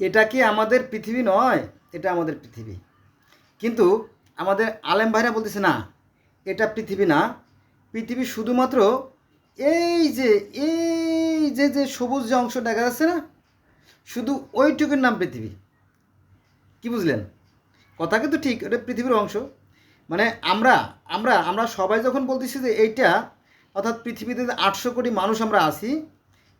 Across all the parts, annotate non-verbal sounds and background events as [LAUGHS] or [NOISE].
এটা কি আমাদের পৃথিবী নয়? এটা আমাদের পৃথিবী। কিন্তু আমাদের আলেম ভাইরা বলতেছে, না, এটা পৃথিবী না। পৃথিবী শুধুমাত্র এই যে এই যে যে সবুজ যে অংশ দেখা যাচ্ছে না, শুধু ওইটুকুর নাম পৃথিবী। কি বুঝলেন? কথা কিন্তু ঠিক এটা পৃথিবীর অংশ। মানে আমরা আমরা আমরা সবাই যখন বলতেছি যে এইটা, অর্থাৎ পৃথিবীতে আটশো কোটি মানুষ আমরা আছি,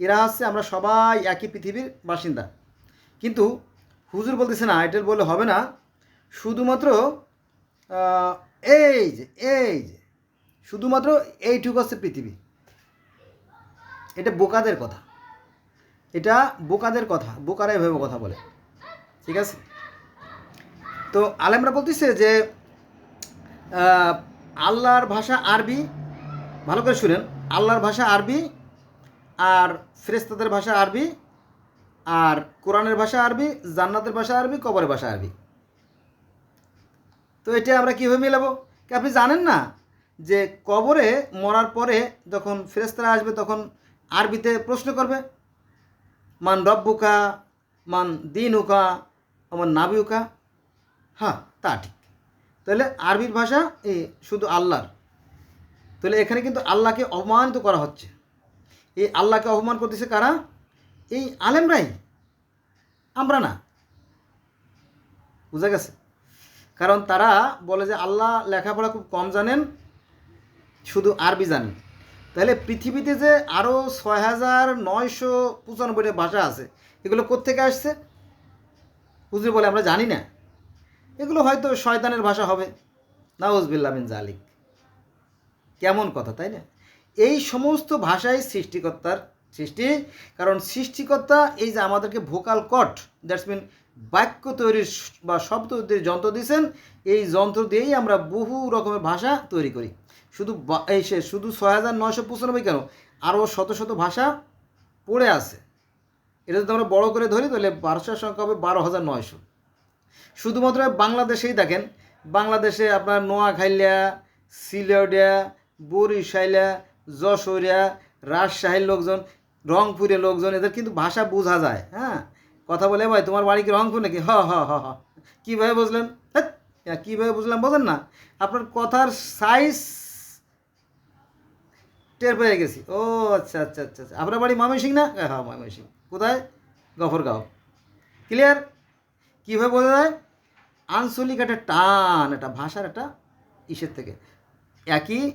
এরা হচ্ছে আমরা সবাই একই পৃথিবীর বাসিন্দা। কিন্তু হুজুর বলতেছে না, এটা বলে হবে না। শুধুমাত্র এই যে এই যে, শুধুমাত্র এইটুকু হচ্ছে পৃথিবী। এটা বোকাদের কথা। এটা বোকাদের কথা, বোকারা এভাবে কথা বলে। ঠিক আছে? তো আলেমরা বলতেছে যে আল্লাহর ভাষা আরবি, ভালো করে শুনেন, আল্লাহর ভাষা আরবি আর ফেরেস্তাদের ভাষা আরবি আর কোরআনের ভাষা আরবি, জান্নাতের ভাষা আরবি, কবরের ভাষা আরবি। তো এটা আমরা কীভাবে মেলাবো? আপনি জানেন না যে কবরে মরার পরে যখন ফেরেস্তারা আসবে, তখন আরবিতে প্রশ্ন করবে, মান রব্বুকা, মান দিনুকা আমার নাবিউকা? হ্যাঁ তা ঠিক। তাহলে আরবির ভাষা এই শুধু আল্লাহর। তাহলে এখানে কিন্তু আল্লাহকে অপমানিত করা হচ্ছে। এই আল্লাহকে অপমান করতেছে কারা? এই আলেমরাই আমরা না। বুঝা গেছে? কারণ তারা বলে যে আল্লাহ লেখাপড়া খুব কম জানেন, শুধু আরবি জানেন। তাহলে পৃথিবীতে যে আরও ছয় হাজার নয়শো পঁচানব্বইটা ভাষা আছে, এগুলো কোত্থেকে আসছে? হুজুর বলে, আমরা জানি না। এগুলো হয়তো শয়তানের ভাষা হবে। নাউজবিল্লা মিন জালিক। কেমন কথা, তাই না? এই সমস্ত ভাষাই সৃষ্টিকর্তার সৃষ্টি। কারণ সৃষ্টিকর্তা এই যে আমাদেরকে ভোকাল কট, দ্যাটস মিন বাক্য তৈরির বা শব্দ তৈরির যন্ত্র দিয়েছেন এই যন্ত্র দিয়েই আমরা বহু রকমের ভাষা তৈরি করি। শুধু এই সে শুধু ছয় হাজার নয়শো পঁচানব্বই কেন? আরও শত শত ভাষা পড়ে আছে। এটা যদি আমরা বড় করে ধরি, তাহলে ভাষার সংখ্যা হবে বারো হাজার নয়শো। শুধুমাত্র বাংলাদেশেই দেখেন, বাংলাদেশে আপনার নোয়াখাইলিয়া সিলেটিয়া বরিশাইলা, যশোরিয়া, রাজশাহীর লোকজন রংপুরের লোকজন, এদের কিন্তু ভাষা বোঝা যায় হ্যাঁ? কথা বলে, ভাই, তোমার বাড়ি কি রংপুর নাকি? হ হ হ হ। কীভাবে বুঝলেন? হ্যাঁ কীভাবে বুঝলাম বোঝেন না। আপনার কথার সাইজ টের পেয়ে গেছি। ও আচ্ছা আচ্ছা আচ্ছা আচ্ছা। আপনার বাড়ি ময়মনসিং না? হ্যাঁ ময়মনসিং কোথায়? গফরগাঁও। ক্লিয়ার? কীভাবে বোঝা যায়? আঞ্চলিক একটা টান, একটা ভাষার একটা ইসের থেকে। একই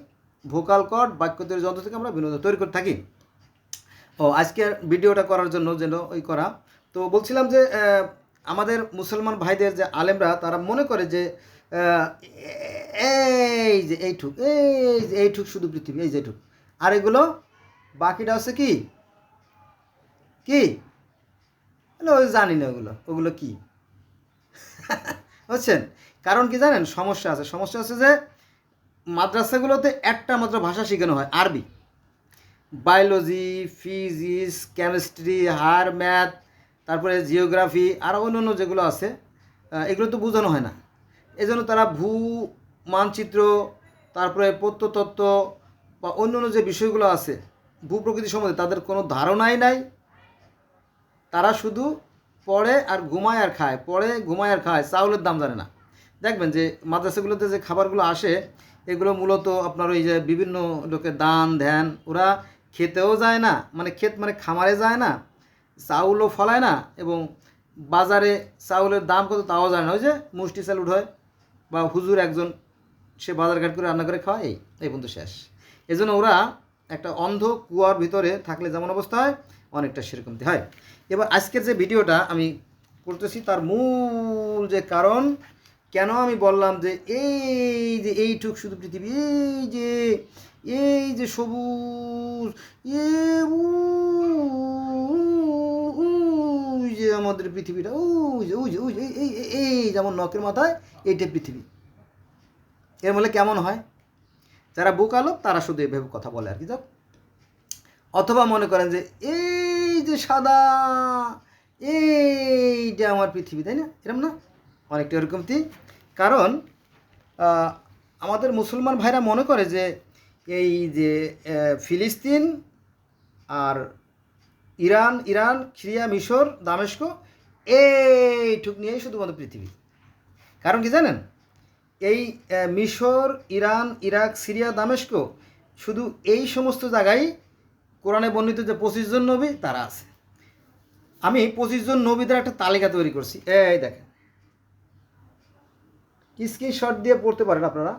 ভোকাল কট বাক্য তৈরি যন্ত্র থেকে আমরা বিনোদন তৈরি করে থাকি। ও, আজকের ভিডিওটা করার জন্য যেন ওই করা। তো বলছিলাম যে আমাদের মুসলমান ভাইদের যে আলেমরা, তারা মনে করে যে এই যে এইটুক, এই যে এইটুক শুধু পৃথিবী, এই যে এইটুক। আর এগুলো বাকিটা হচ্ছে কি? কি? ওই জানি না ওগুলো ওগুলো কি? বুঝছেন? কারণ কি জানেন? সমস্যা আছে। সমস্যা আছে যে, মাদ্রাসাগুলোতে একটা মাত্র ভাষা শেখানো হয়, Arabi. Biology physics chemistry higher math তারপরে জিওগ্রাফি আর অন্য অন্য যেগুলো আছে এগুলো তো বোঝানো হয় না। এজন্য তারা ভূ, মানচিত্র, তারপরে প্রত্যতত্ত্ব বা অন্য অন্য যে বিষয়গুলো আছে, ভূ প্রকৃতি সম্বন্ধে তাদের কোনো ধারণাই নাই। তারা শুধু পড়ে আর ঘুমায় আর খায়, পড়ে, ঘুমায় আর খায়, চাউলের দাম জানে না। দেখবেন যে মাদ্রাসাগুলোতে যে খাবারগুলো আসে, এগুলো মূলত আপনার ওই যে বিভিন্ন লোকের দান, ধ্যান, ওরা খেতেও যায় না মানে ক্ষেত মানে খামারে যায় না, চাউলও ফলায় না এবং বাজারে চাউলের দাম কত তাও জানে না। ওই যে মুষ্টি চাল উঠয় বা হুজুর একজন, সে বাজারঘাট করে রান্না করে খাওয়ায়, এই এই পর্যন্ত শেষ। এজন্য ওরা একটা অন্ধ কুয়ার ভিতরে থাকলে যেমন অবস্থা হয়, অনেকটা সেরকমটি হয়। এবার আজকের যে ভিডিওটা আমি করতেছি তার মূল যে কারণ, কেন আমি বললাম যে এই যে এইটুক শুধু পৃথিবী, এই যে এই যে সবুজ, এ যে আমাদের পৃথিবীটা ওই যে ওই যে ওই যে এই, এই- যেমন নখের মাথায় এইটা পৃথিবী। এর বলে কেমন হয়? যারা বোকালো তারা শুধু এভাবে কথা বলে আর কি, যাক। অথবা মনে করেন যে, এই যে সাদা, এইটা আমার পৃথিবী, তাই না? এরকম না? অনেকটা এরকমটি কারণ আমাদের মুসলমান ভাইরা মনে করে যে এই যে ফিলিস্তিন আর ইরান ইরান সিরিয়া মিশর, দামেস্ক এইটুক নিয়েই শুধুমাত্র পৃথিবী। কারণ কি জানেন? এই মিশর, ইরান, ইরাক, সিরিয়া, দামেস্ক শুধু এই সমস্ত জায়গায় কোরআনে বর্ণিত যে পঁচিশ জন নবী, তারা আছে। আমি পঁচিশ জন নবীদের একটা তালিকা তৈরি করছি। এই দেখেন। স্ক্রিনশট দিয়ে পড়তে পারেন আপনারা।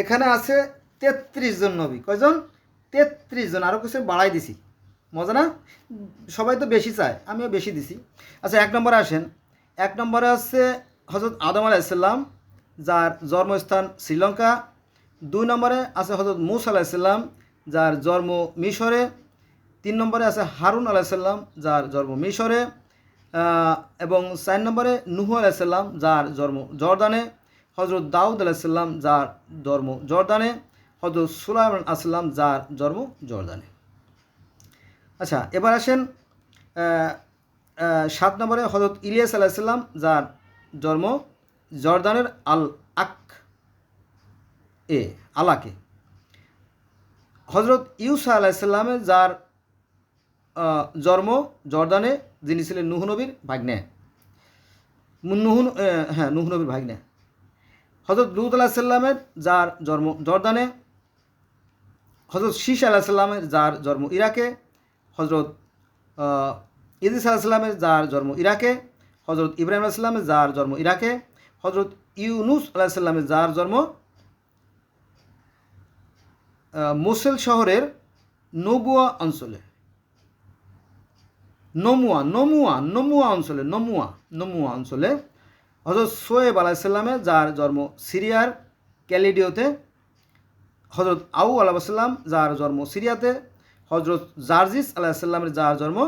এখানে আছে তেত্রিশ জন নবী। কয়জন? তেত্রিশ জন। আরও কিছু বাড়াই দিছি। মজা না? সবাই তো বেশি চায়, আমিও বেশি দিছি। আচ্ছা এক নম্বরে আসেন। এক নম্বরে আছে হজরত আদম আলাইসাল্লাম যার জন্মস্থান শ্রীলঙ্কা। দুই নম্বরে আছে হজরত মুস আলাইসাল্লাম যার জন্ম মিশরে। তিন নম্বরে আছে হারুন আলাইসাল্লাম যার জন্ম মিশরে। এবং চার নম্বরে নুহু আলাইসাল্লাম যার জন্ম জর্দানে। হজরত দাউদ আলাইসাল্লাম যার জন্ম জর্দানে হজরত সুলাইমান আসলাম যার জন্ম জর্দানে। আচ্ছা এবার আসেন সাত নম্বরে হজরত ইলিয়াস আলাইসাল্লাম যার জন্ম জর্দানের আল আক এ, আলাকে। হজরত ইউসা আলাইসাল্লামের যার জন্ম জর্দানে, যিনি ছিলেন নুহ নবীর ভাগ্নে। নুহ হ্যাঁ নুহ নবীর ভাগ্নে। হজরত লুত আলাহিসাল্লামের যার জন্ম জর্দানে হজরত শীষ আলাহিসাল্লামের যার জন্ম ইরাকে হজরত ইদিস আলাহিসাল্লামের যার জন্ম ইরাকে হজরত ইব্রাহিম আলাহিসাল্লামের যার জন্ম ইরাকে হজরত ইউনুস আলাহিসাল্লামের যার জন্ম মোসেল শহরের নবুয়া অঞ্চলে। নমুয়া নমুয়া নমুয়া অঞ্চলে, নমুয়া নমুয়া অঞ্চলে হজরত সোয়েব আলাইসাল্লামের যার জন্ম সিরিয়ার ক্যালিডিওতে হজরত আউ আলাইসাল্লাম যার জন্ম সিরিয়াতে হজরত জার্জিস আলাইসাল্লামের যার জন্ম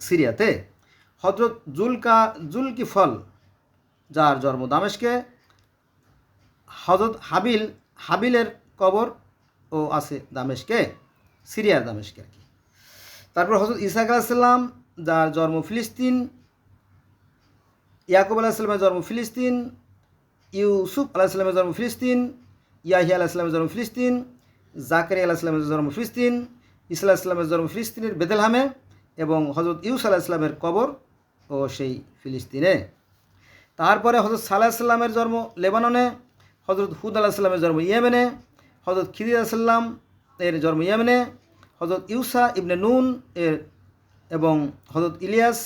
সিরিয়াতে। হজরত জুলকা, জুলকিফল, যার জন্ম দামেশকে হজরত হাবিল, হাবিলের কবর ও আছে দামেশকে, সিরিয়ার দামেশকে আর কি। তারপর হজরত ইসাক আলাহিসাল্লাম যার জন্ম ফিলিস্তিন ইয়াকুব আলাহিসাল্লামের জন্ম ফিলিস্তিন, ইউসুফ আলাহিসাল্লামের জন্ম ফিলিস্তিন, ইয়াহিয়া আলাহিসাল্লামের জন্ম ফিলিস্তিন জাকারি আলাহিসাল্লামের জন্ম ফিলিস্তিন ইসলা ইসলামের জন্ম ফিলিস্তিনের বেদেলহামে এবং হজরত ইউস আলাহিসাল্লামের কবর ও সেই ফিলিস্তিনে। তারপরে হজরত সাল্লাহ সাল্লামের জন্ম লেবাননে হজরত হুদ আলাহিসাল্লামের জন্ম ইয়েমেনে হজরত খিদির আলাহিসাল্লাম এর জন্ম ইয়েমেনে হজরত ইউসা ইবনে নুন এর এবং হজরত ইলিয়াস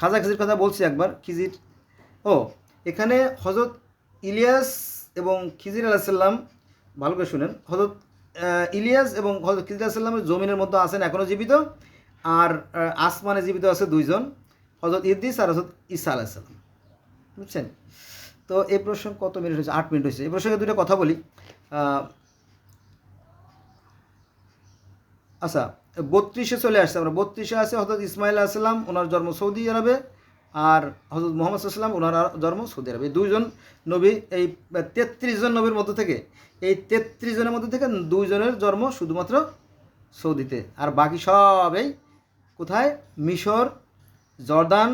খাজা খিজির কথা বলছি একবার, খিজির। ও, এখানে হজরত ইলিয়াস এবং খিজির আলাহিসাল্লাম ভালো করে শুনেন হজরত ইলিয়াস এবং হজরত খিজির আলাহিসাল্লামের জমিনের মধ্যে আছেন এখনও জীবিত, আর আসমানে জীবিত আছে দুইজন হজরত ইদ্দিস আর হজরত ইসা আলাহিসাল্লাম বুঝছেন? তো এই প্রসঙ্গ কত মিনিট হয়েছে? আট মিনিট হয়েছে। এই প্রসঙ্গে দুটো কথা বলি। আচ্ছা বত্রিশে চলে আসছে, আমরা বত্রিশে আছে হজরত ইসমাইল আসলাম ওনার জন্ম সৌদি আরবে, আর হজরত মোহাম্মদ আসলাম ওনার জন্ম সৌদি আরবে। দুইজন নবী, এই তেত্রিশ জন নবীর মধ্যে থেকে, এই তেত্রিশ জনের মধ্যে থেকে দুইজনের জন্ম শুধুমাত্র সৌদিতে। আর বাকি সবেই কোথায়? মিশর, জর্দান,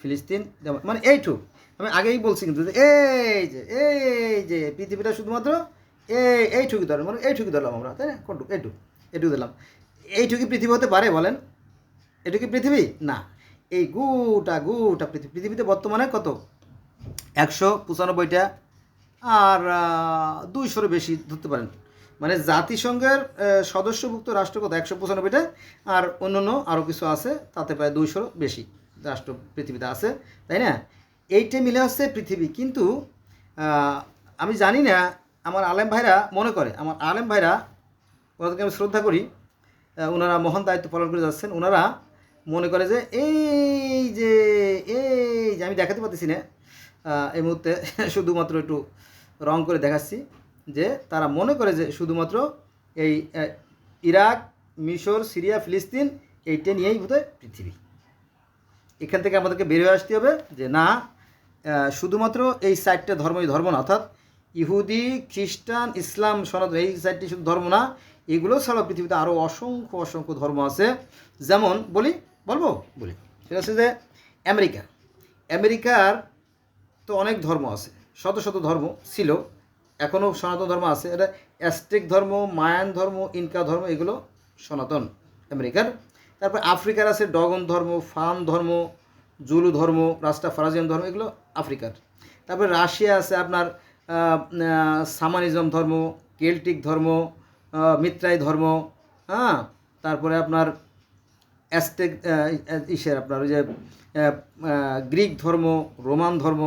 ফিলিস্তিন মানে এইটুক। আমি আগেই বলছি কিন্তু এই যে এই যে, পৃথিবীটা শুধুমাত্র এই এইটুকু ধরলাম মানে এইটুকু ধরলাম আমরা, তাই না? কোনটুক? এইটুক এইটুকু দিলাম এইটুকু পৃথিবী হতে পারে বলেন? এটুকু পৃথিবী? না। এই গুটা গুটা পৃথিবী পৃথিবীতে বর্তমানে কত? একশো পঁচানব্বইটা আর দুইশোরও বেশি ধরতে পারেন। মানে জাতিসংঘের সদস্যভুক্ত রাষ্ট্র কত? একশো পঁচানব্বইটা আর অন্য অন্য আরও কিছু আছে, তাতে প্রায় দুইশোরও বেশি রাষ্ট্র পৃথিবীতে আছে, তাই না? এইটা মিলে হচ্ছে পৃথিবী। কিন্তু আমি জানি না, আমার আলেম ভাইরা মনে করে, আমার আলেম ভাইরা ওনাদেরকে আমি শ্রদ্ধা করি ওনারা মহান দায়িত্ব পালন করে যাচ্ছেন। ওনারা মনে করে যে, এই যে এই যে, আমি দেখাতে পারতেছি না। এই মুহূর্তে [LAUGHS] শুধুমাত্র একটু রং করে দেখাচ্ছি যে, তারা মনে করে যে, শুধুমাত্র এই ইরাক, মিশর, সিরিয়া, ফিলিস্তিন, এইটা নিয়েই বোধহয় পৃথিবী। এখান থেকে আমাদেরকে বেরিয়ে আসতে হবে যে, না শুধুমাত্র এই সাইডটা ধর্মই ধর্ম না, অর্থাৎ ইহুদি, খ্রিস্টান, ইসলাম, সনাতন, এই সাইডটি শুধু ধর্ম না এগুলো ছাড়াও পৃথিবীতে আরও অসংখ্য অসংখ্য ধর্ম আছে। যেমন বলি বলব? বলি। সেটা হচ্ছে যে আমেরিকা। আমেরিকার তো অনেক ধর্ম আছে শত শত ধর্ম ছিল এখনও সনাতন ধর্ম আছে। এটা অ্যাস্টেক ধর্ম মায়ান ধর্ম ইনকা ধর্ম এগুলো সনাতন আমেরিকার। তারপর আফ্রিকার আছে ডগন ধর্ম ফান ধর্ম জুলু ধর্ম রাস্তা ফারাজিয়ান ধর্ম এগুলো আফ্রিকার। তারপরে রাশিয়া আছে আপনার সামানিজম ধর্ম কেল্টিক ধর্ম মিত্রাই ধর্ম হ্যাঁ? তারপরে আপনার অ্যাস্টেক ইসের আপনার ওই যে গ্রিক ধর্ম, রোমান ধর্ম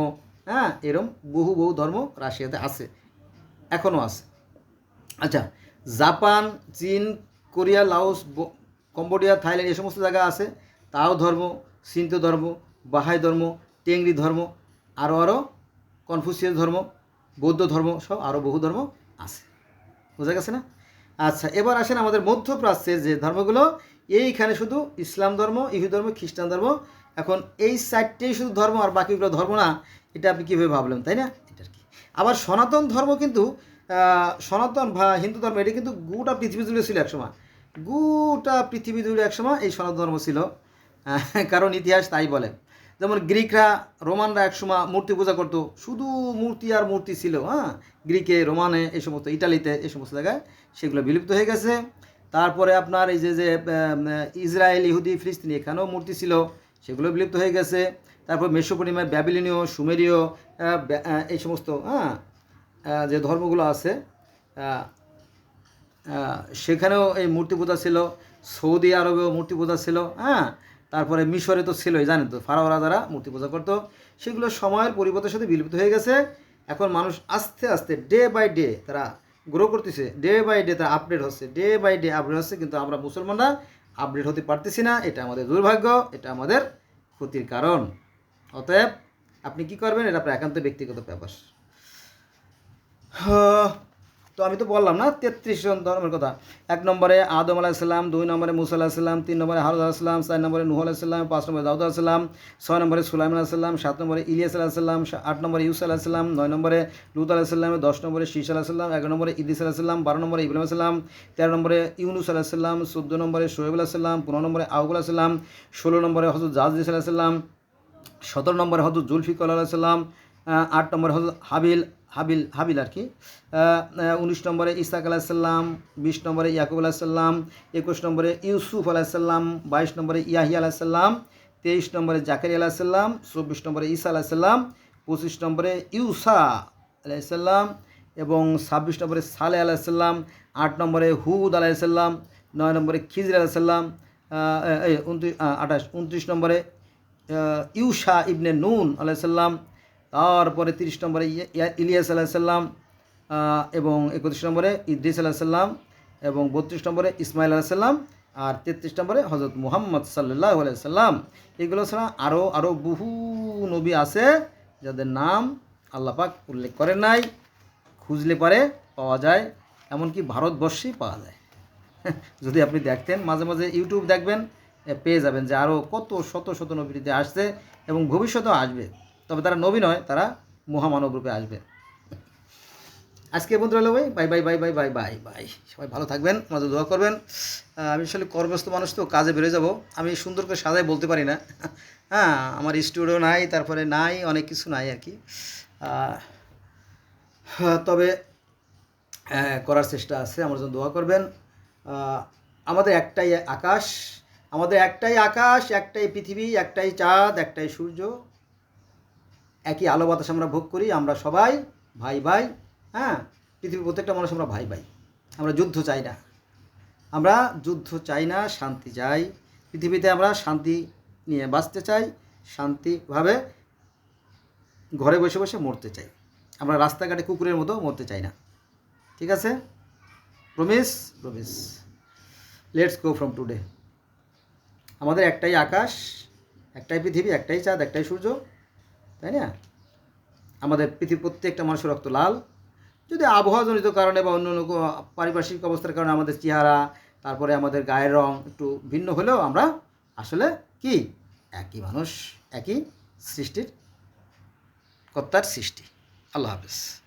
হ্যাঁ? এরম বহু বহু ধর্ম রাশিয়াতে আছে এখনও আছে। আচ্ছা জাপান, চীন, কোরিয়া, লাওস কম্বোডিয়া, থাইল্যান্ড এই সমস্ত জায়গা আছে। তাও ধর্ম সিন্ত ধর্ম, বাহাই ধর্ম, টেংরি ধর্ম আরও আরও কনফুসিয়াস ধর্ম, বৌদ্ধ ধর্ম, সব আরও বহু ধর্ম আছে। বোঝা গেছে না? আচ্ছা এবার আসেন আমাদের মধ্যপ্রাচ্যের যে ধর্মগুলো। এইখানে শুধু ইসলাম ধর্ম ইহু ধর্ম, খ্রিস্টান ধর্ম। এখন এই চারটেই শুধু ধর্ম আর বাকিগুলো ধর্ম না, এটা আপনি কীভাবে ভাবলেন, তাই না? এটা কি। আবার সনাতন ধর্ম কিন্তু সনাতন বা হিন্দু ধর্ম, এটা কিন্তু গোটা পৃথিবী জুড়ে ছিল একসময়। গোটা পৃথিবী জুড়ে একসময় এই সনাতন ধর্ম ছিল। কারণ ইতিহাস তাই বলে। যেমন গ্রিকরা, রোমানরা একসময় মূর্তি পূজা করতো। শুধু মূর্তি আর মূর্তি ছিল হ্যাঁ? গ্রিকে, রোমানে, এই সমস্ত ইটালিতে এই সমস্ত জায়গায় সেগুলো বিলুপ্ত হয়ে গেছে। তারপরে আপনার এই যে যে ইসরায়েল, ইহুদি, ফিলিস্তিনি এখানেও মূর্তি ছিল, সেগুলো বিলুপ্ত হয়ে গেছে। তারপর মেসোপরিমায় ব্যাবিলিনীয়, সুমেরীয় এই সমস্ত হ্যাঁ? যে ধর্মগুলো আছে সেখানেও এই মূর্তি পূজা ছিল। সৌদি আরবেও মূর্তি পূজা ছিল হ্যাঁ? তারপরে মিশরে তো ছিলই, জানেন তো ফারাও রাজারা মূর্তি পূজা করতো, সেগুলো সময়ের পরিবর্তনের সাথে বিলুপ্ত হয়ে গেছে। এখন মানুষ আস্তে আস্তে ডে বাই ডে তারা গ্রো করতেছে ডে বাই ডে তারা আপডেট হচ্ছে ডে বাই ডে আপডেট হচ্ছে, কিন্তু আমরা মুসলমানরা আপডেট হতে পারতেছি না, এটা আমাদের দুর্ভাগ্য, এটা আমাদের ক্ষতির কারণ। অতএব আপনি কি করবেন? এটা আপনার একান্ত ব্যক্তিগত ব্যাপার। তো আমি তো বললাম না তেত্রিশ জন ধর্মের কথা এক নম্বরে আদম আলাহিসাল্লাম দুই নম্বরে মুসা আলাহিসাল্লাম তিন নম্বরে হারুদ আলাহিসাল্লাম চার নম্বরে নুহ আলাহিসাল্লাম পাঁচ নম্বরে দাউদ আলাহিসাল্লাম ছয় নম্বরে সুলাইম আলাহিসাল্লাম সাত নম্বরে ইলিয়াস আলাহিসাল্লাম সা- আট নম্বরে ইউস আলাহিসাল্লাম নয় নম্বরে লুত আলাহিসাল্লাম দশ নম্বরে শীষ আলাহিসাল্লাম এগারো নম্বরে ইদিস আলাহিসাল্লাম বারো নম্বরে ইব্রাহিম আলাহিসাল্লাম তেরো নম্বরে ইউনুস আলাহিসাল্লাম চোদ্দ নম্বরে সোহেব আলাহিসাল্লাম পনেরো নম্বরে আউব আলাহিসাল্লাম ষোলো নম্বরে হজরত জাহাজ আলাহিসাল্লাম সতেরো নম্বরে হজরত জুলফিকর আলাইসাল্লাম আট নম্বরে হজরত হাবিল হাবিল হাবিল আর কি উনিশ নম্বরে ইসাক আলাইসাল্লাম বিশ নম্বরে ইয়াকুব আলাইসাল্লাম একুশ নম্বরে ইউসুফ আলাইসাল্লাম বাইশ নম্বরে ইয়াহিয়া আলাইসাল্লাম তেইশ নম্বরে জাকারি আলাইসাল্লাম চব্বিশ নম্বরে ঈসা আলাইসাল্লাম পঁচিশ নম্বরে ইউসা আলাইসাল্লাম এবং ছাব্বিশ নম্বরে সালে আলাইসাল্লাম আট নম্বরে হুদ আলাইসাল্লাম নয় নম্বরে খিজর উনত্রিশ আঠাশ উনত্রিশ নম্বরে ইউসা ইবনে নুন আলাইসাল্লাম তারপরে তিরিশ নম্বরে ইলিয়াস আলাইসাল্লাম আহ, এবং একত্রিশ নম্বরে ইদ্রিস আলাইসাল্লাম এবং বত্রিশ নম্বরে ইসমাইল আলাইসাল্লাম আর তেত্রিশ নম্বরে হজরত মুহাম্মদ সাল্লাহ আলাইসাল্লাম এগুলো ছাড়া আরও আরও বহু নবী আছে যাদের নাম আল্লাপাক উল্লেখ করেন নাই খুঁজলে পারে পাওয়া যায় এমনকি ভারতবর্ষেই পাওয়া যায়। [LAUGHS] যদি আপনি দেখতেন মাঝে মাঝে ইউটিউব দেখবেন পেয়ে যাবেন যে আরও কত শত শত নবীতে আসছে এবং ভবিষ্যতেও আসবে। তবে তারা নবী নয় তারা মহামানব রূপে আসবে। আজকে বন্ধুরা হলো ভাই bye bye bye bye bye bye bye. সবাই ভালো থাকবেন আমাদের দোয়া করবেন। আমি আসলে কর্মস্থ মানুষ তো কাজে বেরোয় যাব। আমি সুন্দর করে সাজাই বলতে পারি না। [LAUGHS] হ্যাঁ আমার স্টুডিও নাই তারপরে নাই অনেক কিছু নাই আর কি। হ্যাঁ, তবে আহ, করার চেষ্টা আছে আমার জন্য দোয়া করবেন। আমাদের একটাই আকাশ আমাদের একটাই আকাশ একটাই পৃথিবী একটাই চাঁদ একটাই সূর্য। একই আলো বাতাস আমরা ভোগ করি, আমরা সবাই ভাই ভাই হ্যাঁ? পৃথিবীর প্রত্যেকটা মানুষ আমরা ভাই ভাই। আমরা যুদ্ধ চাই না। আমরা যুদ্ধ চাই না, শান্তি চাই। পৃথিবীতে আমরা শান্তি নিয়ে বাঁচতে চাই, শান্তিভাবে ঘরে বসে বসে মরতে চাই। আমরা রাস্তাঘাটে কুকুরের মতো মরতে চাই না। ঠিক আছে? Promise promise let's go from today আমাদের একটাই আকাশ, একটাই পৃথিবী, একটাই চাঁদ, একটাই সূর্য। তাই না? আমাদের পৃথিবী প্রত্যেকটা মানুষের রক্ত লাল। যদি আবহাওয়াজনিত কারণে বা অন্য অন্য পারিপার্শ্বিক অবস্থার কারণে আমাদের চেহারা, তারপরে আমাদের গায়ের রং একটু ভিন্ন হলেও আমরা আসলে কি? একই মানুষ, একই সৃষ্টির কর্তার সৃষ্টি। আল্লাহ হাফেজ।